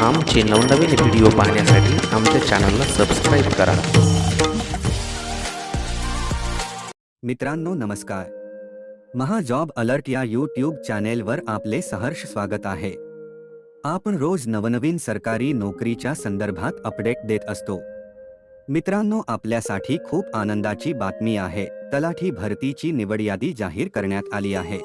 आमचे नवनवीन व्हिडिओ पाहण्यासाठी आमच्या चॅनलला सबस्क्राईब करा. मित्रांनो नमस्कार. महा जॉब अलर्ट या यूट्यूब चॅनेलवर आपले सहर्ष स्वागत आहे. आपण रोज नवनवीन सरकारी नोकरीच्या संदर्भात अपडेट देत असतो. मित्रांनो आपल्यासाठी खूप आनंदाची बातमी आहे. तलाठी भरतीची निवड यादी जाहीर करण्यात आली आहे.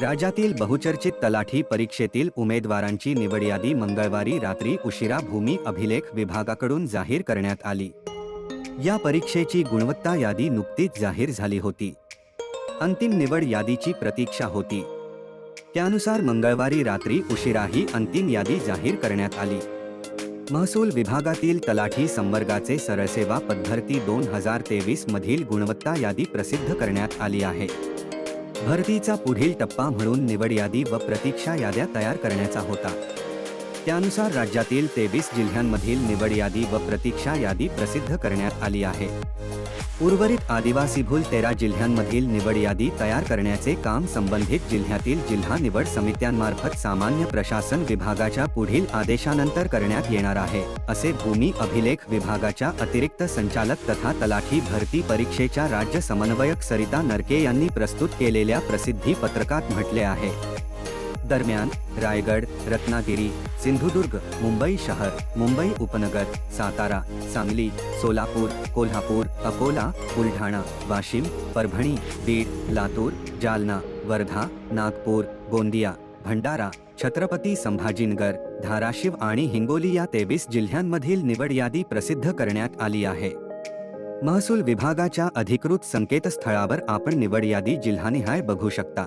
राज्यातील बहुचर्चित तलाठी परीक्षेतील उमेदवारांची निवड यादी मंगळवारी रात्री उशिरा भूमी अभिलेख विभागाकडून जाहीर करण्यात आली. या परीक्षेची गुणवत्ता यादी नुकतीच जाहीर झाली होती. अंतिम निवड यादीची प्रतीक्षा होती. त्यानुसार मंगळवारी रात्री उशिरा ही अंतिम यादी जाहीर करण्यात आली. महसूल विभागातील तलाठी संवर्गाचे सरळसेवा पद्धती दोन हजार तेवीस मधील गुणवत्ता यादी प्रसिद्ध करण्यात आली आहे. भरतीचा पुढील टप्पा म्हणून निवड यादी व प्रतीक्षा याद्या तयार करण्याचा होता. त्यानुसार राज्यातील तेवीस जिल्ह्यांमधील निवड यादी व प्रतीक्षा यादी प्रसिद्ध करण्यात आली आहे. उर्वरित आदिवासी भूल तेरा जिल्ह्यांमधील निवड यादी तयार करण्याचे काम संबंधित जिल्ह्यातील जिल्हा निवड समित्यांमार्फत सामान्य प्रशासन विभागाच्या पुढील आदेशानंतर करण्यात येणार आहे असे भूमी अभिलेख विभागाच्या अतिरिक्त संचालक तथा तलाठी भरती परीक्षेच्या राज्य समन्वयक सरिता नरके यांनी प्रस्तुत केलेल्या प्रसिद्धी पत्रकात म्हटले आहे. दरम्यान रायगड रत्नागिरी सिंधुदुर्ग मुंबई शहर मुंबई उपनगर सातारा सांगली सोलापूर कोल्हापूर अकोला बुलढाणा वाशिम परभणी बीड लातूर जालना वर्धा नागपूर गोंदिया भंडारा छत्रपती संभाजीनगर धाराशिव आणि हिंगोली या तेवीस जिल्ह्यांमधील निवड यादी प्रसिद्ध करण्यात आली आहे. महसूल विभागाच्या अधिकृत संकेतस्थळावर आपण निवड यादी जिल्हानिहाय बघू शकता.